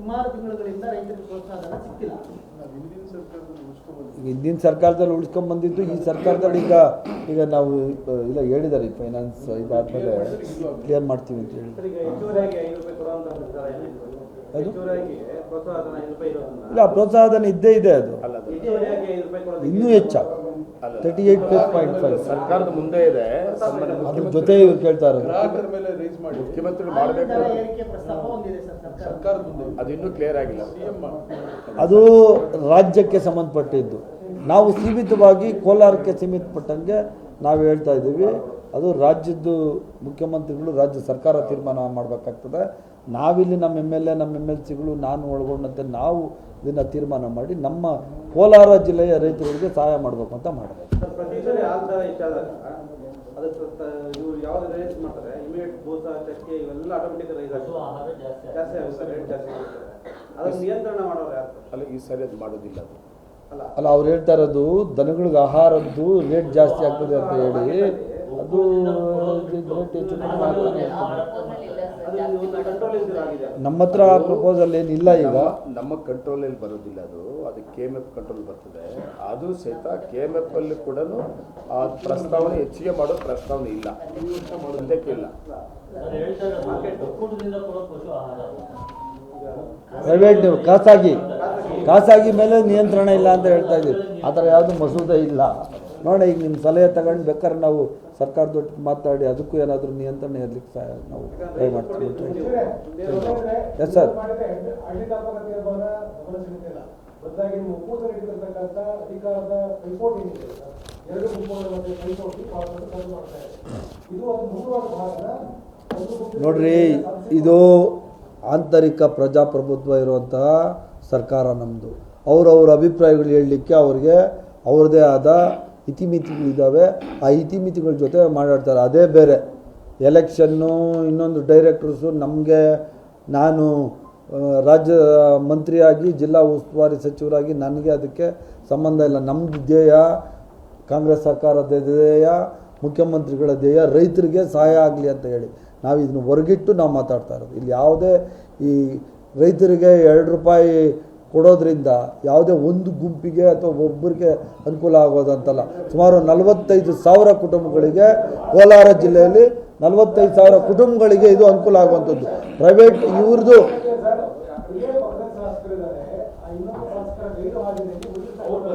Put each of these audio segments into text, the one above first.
ಸುಮಾರು ತಿಂಗಳುಗಳಿಂದ ರೈತರಿಗೆ ಪ್ರೋತ್ಸಾಹಧನ ಸಿಕ್ಕಿಲ್ಲ. ಈಗ ಹಿಂದಿನ ಸರ್ಕಾರದಲ್ಲಿ ಉಳಿಸ್ಕೊಂಡ್ ಬಂದಿದ್ದು ಈ ಸರ್ಕಾರದಲ್ಲಿ ಈಗ ಈಗ ನಾವು ಇಲ್ಲ ಹೇಳಿದ್ದಾರೆ ಈ ಫೈನಾನ್ಸ್ ಇದಾದ್ಮೇಲೆ ಕ್ಲಿಯರ್ ಮಾಡ್ತೀವಿ ಅಂತ ಹೇಳಿ ಧನ ಇಲ್ಲ ಪ್ರೋತ್ಸಾಹಧನ ಇದ್ದೇ ಇದೆ ಅದು. ಇನ್ನೂ ಹೆಚ್ಚ ಅಲ್ಲ. Thirty eight plus point five ಸರ್ಕಾರದ ಮುಂದೆ ಇದೆ. ಅದ್ರ ಜೊತೆ ಇವ್ರು ಕೇಳ್ತಾ ಇರೋದು ಗ್ರಾಹಕರ ಮೇಲೆ ರೈಸ್ ಮಾಡಿ. ಮುಖ್ಯಮಂತ್ರಿಗಳು ಮಾಡಬೇಕು. ಸರ್ಕಾರದ ಮುಂದೆ ಅದು ಇನ್ನೂ ಕ್ಲಿಯರ್ ಆಗಿಲ್ಲ. ಸಿಎಂ ಅದು ರಾಜ್ಯಕ್ಕೆ ಸಂಬಂಧಪಟ್ಟಿದ್ದು. ನಾವು ಸೀಮಿತವಾಗಿ ಕೋಲಾರಕ್ಕೆ ಸೀಮಿತಪಟ್ಟಂಗೆ ನಾವು ಹೇಳ್ತಾ ಇದ್ದೀವಿ. ಅದು ರಾಜ್ಯದ್ದು ಮುಖ್ಯಮಂತ್ರಿಗಳು ರಾಜ್ಯ ಸರ್ಕಾರ ತೀರ್ಮಾನ ಮಾಡಬೇಕಾಗ್ತದೆ. ನಾವಿಲ್ಲಿ ನಮ್ಮ ಎಂ ಎಲ್ ಎ ನಮ್ಮ ಎಂ ಎಲ್ ಸಿಗಳು ನಾನು ಒಳಗೊಂಡಂತೆ ನಾವು ಇದನ್ನು ತೀರ್ಮಾನ ಮಾಡಿ ನಮ್ಮ ಕೋಲಾರ ಜಿಲ್ಲೆಯ ರೈತರಿಗೆ ಸಹಾಯ ಮಾಡಬೇಕು ಅಂತ ಅಲ್ಲ ಈ ಸರಿ ಅದು ಮಾಡೋದಿಲ್ಲ ಅದು. ಅಲ್ಲ. ಅಲ್ಲ ಅವ್ರು ಹೇಳ್ತಾ ಇರೋದು ದನಗಳಿಗೆ ಆಹಾರದ್ದು ರೇಟ್ ಜಾಸ್ತಿ ಆಗ್ತದೆ ಅಂತ ಹೇಳಿ. ಅದು ರೇಟ್ ಹೆಚ್ಚು ನಮ್ಮ ಹತ್ರ ಪ್ರಪೋಸಲ್ ಏನಿಲ್ಲ ಈಗ. ನಮ್ಮ- ಕಂಟ್ರೋಲ್ ಕಂಟ್ರೋಲಲ್ಲಿ ಬರೋದಿಲ್ಲ ಅದು. ಅದು ಕೆ ಎಂ ಎಫ್ ಕಂಟ್ರೋಲ್ ಬರ್ತದೆ. ಅದು ಸಹಿತ ಕೆ ಎಂ ಎಫ್ ಅಲ್ಲಿ ಕೂಡ ಆ ಪ್ರಸ್ತಾವನೆ ಹೆಚ್ಚಿಗೆ ಮಾಡೋ ಪ್ರಸ್ತಾವನೆ ಇಲ್ಲ. ಇಲ್ಲ ಪ್ರೈವೇಟ್ ಖಾಸಗಿ. ಖಾಸಗಿ ಮೇಲೆ ನಿಯಂತ್ರಣ ಇಲ್ಲ ಅಂತ ಹೇಳ್ತಾ ಇದ್ದೀವಿ ಆ ಥರ ಯಾವುದು ಮಸೂದೆ ಇಲ್ಲ. ನೋಡೋಣ ಈಗ ನಿಮ್ಮ ಸಲಹೆ ತಗೊಂಡು ಬೇಕಾದ್ರೆ ನಾವು ಸರ್ಕಾರದೊಟ್ಟಿಗೆ ಮಾತಾಡಿ ಅದಕ್ಕೂ ಏನಾದರೂ ನಿಯಂತ್ರಣ ಇರಲಿಕ್ಕೆ ಸಹ ನಾವು ಟ್ರೈ ಮಾಡ್ತೀವಿ ಎಸ್ ಸರ್ ನೋಡ್ರಿ ಇದು ಆಂತರಿಕ ಪ್ರಜಾಪ್ರಭುತ್ವ ಇರುವಂತಹ ಸರ್ಕಾರ ನಮ್ಮದು ಅವರವ್ರ ಅಭಿಪ್ರಾಯಗಳು ಹೇಳಲಿಕ್ಕೆ ಅವ್ರಿಗೆ ಅವ್ರದ್ದೇ ಆದ ಇತಿಮಿತಿಗಳಿದ್ದಾವೆ ಆ ಇತಿಮಿತಿಗಳ ಜೊತೆ ಮಾತಾಡ್ತಾರೆ. ಅದೇ ಬೇರೆ. ಎಲೆಕ್ಷನ್ನು ಇನ್ನೊಂದು ಡೈರೆಕ್ಟರ್ಸು ನಮಗೆ ನಾನು ರಾಜ್ಯ ಮಂತ್ರಿಯಾಗಿ, ಜಿಲ್ಲಾ ಉಸ್ತುವಾರಿ ಸಚಿವರಾಗಿ ನನಗೆ ಅದಕ್ಕೆ ಸಂಬಂಧ ಇಲ್ಲ. ನಮ್ಮದು ಧ್ಯೇಯ ಕಾಂಗ್ರೆಸ್ ಸರ್ಕಾರದ ಧ್ಯೇಯ, ಮುಖ್ಯಮಂತ್ರಿಗಳ ಧ್ಯೇಯ, ರೈತರಿಗೆ ಸಹಾಯ ಆಗಲಿ ಅಂತ ಹೇಳಿ. ನಾವು ಇದನ್ನು ಹೊರಗಿಟ್ಟು ನಾವು ಮಾತಾಡ್ತಾ ಇರೋದು. ಇಲ್ಲಿ ಯಾವುದೇ ಈ ರೈತರಿಗೆ ಎರಡು ರೂಪಾಯಿ ಕೊಡೋದ್ರಿಂದ ಯಾವುದೇ ಒಂದು ಗುಂಪಿಗೆ ಅಥವಾ ಒಬ್ಬರಿಗೆ ಅನುಕೂಲ ಆಗೋದಂತಲ್ಲ. ಸುಮಾರು ನಲವತ್ತೈದು ಸಾವಿರ ಕುಟುಂಬಗಳಿಗೆ ಕೋಲಾರ ಜಿಲ್ಲೆಯಲ್ಲಿ ನಲವತ್ತೈದು ಸಾವಿರ ಕುಟುಂಬಗಳಿಗೆ ಇದು ಅನುಕೂಲ ಆಗುವಂಥದ್ದು. ಪ್ರೈವೇಟ್ ಇವ್ರದ್ದು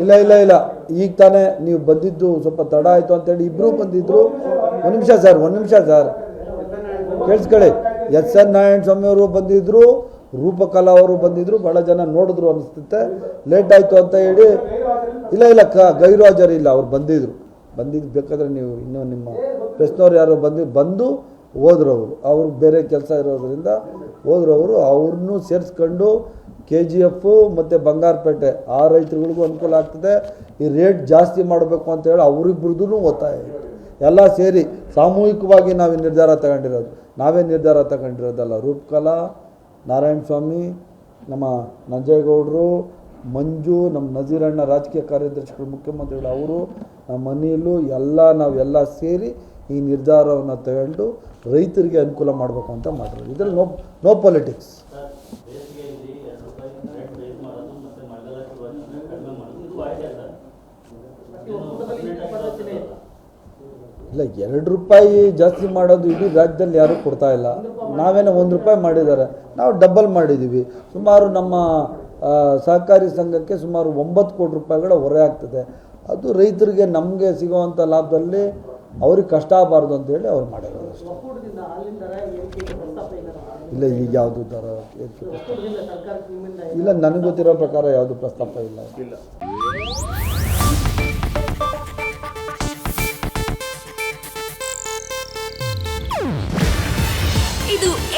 ಇಲ್ಲೇ, ಇಲ್ಲ ಇಲ್ಲ. ಈಗ ತಾನೇ ನೀವು ಬಂದಿದ್ದು ಸ್ವಲ್ಪ ತಡ ಆಯಿತು ಅಂತೇಳಿ ಇಬ್ಬರು ಬಂದಿದ್ದರು ಒಂದು ನಿಮಿಷ ಸರ್, ಒಂದು ನಿಮಿಷ ಸರ್. ಕೇಳಿಸ್ಕೊಳ್ಳಿ. ಎಸ್ ಎನ್ ನಾರಾಯಣ ಸ್ವಾಮಿ ಅವರು ಬಂದಿದ್ರು. ರೂಪಕಲಾ ಅವರು ಬಂದಿದ್ರು ಭಾಳ ಜನ ನೋಡಿದ್ರು ಅನಿಸುತ್ತೆ. ಲೇಟ್ ಆಯಿತು ಅಂತ ಹೇಳಿ, ಇಲ್ಲ ಇಲ್ಲ, ಕ ಗೈರು ಇಲ್ಲ, ಅವ್ರು ಬಂದಿದ್ರು. ಬಂದಿದ್ದು ಬೇಕಾದ್ರೆ ನೀವು ಇನ್ನೂ ನಿಮ್ಮ ಪ್ರಶ್ನವ್ರು ಯಾರೋ ಬಂದು ಬಂದು ಹೋದ್ರು ಅವರು. ಅವ್ರು ಬೇರೆ ಕೆಲಸ ಇರೋದ್ರಿಂದ ಹೋದ್ರು ಅವರು. ಅವ್ರನ್ನೂ ಸೇರಿಸ್ಕೊಂಡು ಕೆ ಜಿ ಎಫು ಮತ್ತು ಬಂಗಾರಪೇಟೆ, ಆ ರೈತರುಗಳಿಗೂ ಅನುಕೂಲ ಆಗ್ತದೆ. ಈ ರೇಟ್ ಜಾಸ್ತಿ ಮಾಡಬೇಕು ಅಂತ ಹೇಳಿ ಅವರಿಬ್ಬರದ್ದು ಒತ್ತಾಯ ಎಲ್ಲ ಸೇರಿ ಸಾಮೂಹಿಕವಾಗಿ ನಾವು ನಿರ್ಧಾರ ತಗೊಂಡಿರೋದು. ನಾವೇ ನಿರ್ಧಾರ ತಗೊಂಡಿರೋದಲ್ಲ, ರೂಪಕಲಾ ನಾರಾಯಣ ಸ್ವಾಮಿ ನಮ್ಮ ನಂಜೇಗೌಡರು ಮಂಜು ನಮ್ಮ ನಜೀರಣ್ಣ ರಾಜಕೀಯ ಕಾರ್ಯದರ್ಶಿಗಳು ಮುಖ್ಯಮಂತ್ರಿಗಳು ಅವರು ನಮ್ಮ ಮನೆಯಲ್ಲೂ ಎಲ್ಲ ನಾವೆಲ್ಲ ಸೇರಿ ಈ ನಿರ್ಧಾರವನ್ನು ತಗೊಂಡು ರೈತರಿಗೆ ಅನುಕೂಲ ಮಾಡಬೇಕು ಅಂತ ಮಾಡಿರೋದು. ಇದರಲ್ಲಿ ನೋ ನೋ ಪೊಲಿಟಿಕ್ಸ್ ಇಲ್ಲ, ಎರಡು ರೂಪಾಯಿ ಜಾಸ್ತಿ ಮಾಡೋದು ಇಡೀ ರಾಜ್ಯದಲ್ಲಿ ಯಾರೂ ಕೊಡ್ತಾ ಇಲ್ಲ. ನಾವೇನೋ ಒಂದು ರೂಪಾಯಿ ಮಾಡಿದ್ದಾರೆ. ನಾವು ಡಬಲ್ ಮಾಡಿದ್ದೀವಿ ಸುಮಾರು ನಮ್ಮ ಸಹಕಾರಿ ಸಂಘಕ್ಕೆ ಸುಮಾರು ಒಂಬತ್ತು ಕೋಟಿ ರೂಪಾಯಿಗಳ ಹೊರೆ ಆಗ್ತದೆ. ಅದು ರೈತರಿಗೆ ನಮಗೆ ಸಿಗುವಂಥ ಲಾಭದಲ್ಲಿ ಅವ್ರಿಗೆ ಕಷ್ಟ ಆಗಬಾರ್ದು ಅಂತೇಳಿ ಅವ್ರು ಮಾಡಿರೋದು ಅಷ್ಟೇ. ಇಲ್ಲ, ಈಗ ಯಾವುದು ಥರ ಇಲ್ಲ, ನನಗೆ ಗೊತ್ತಿರೋ ಪ್ರಕಾರ ಯಾವುದು ಪ್ರಸ್ತಾಪ ಇಲ್ಲ.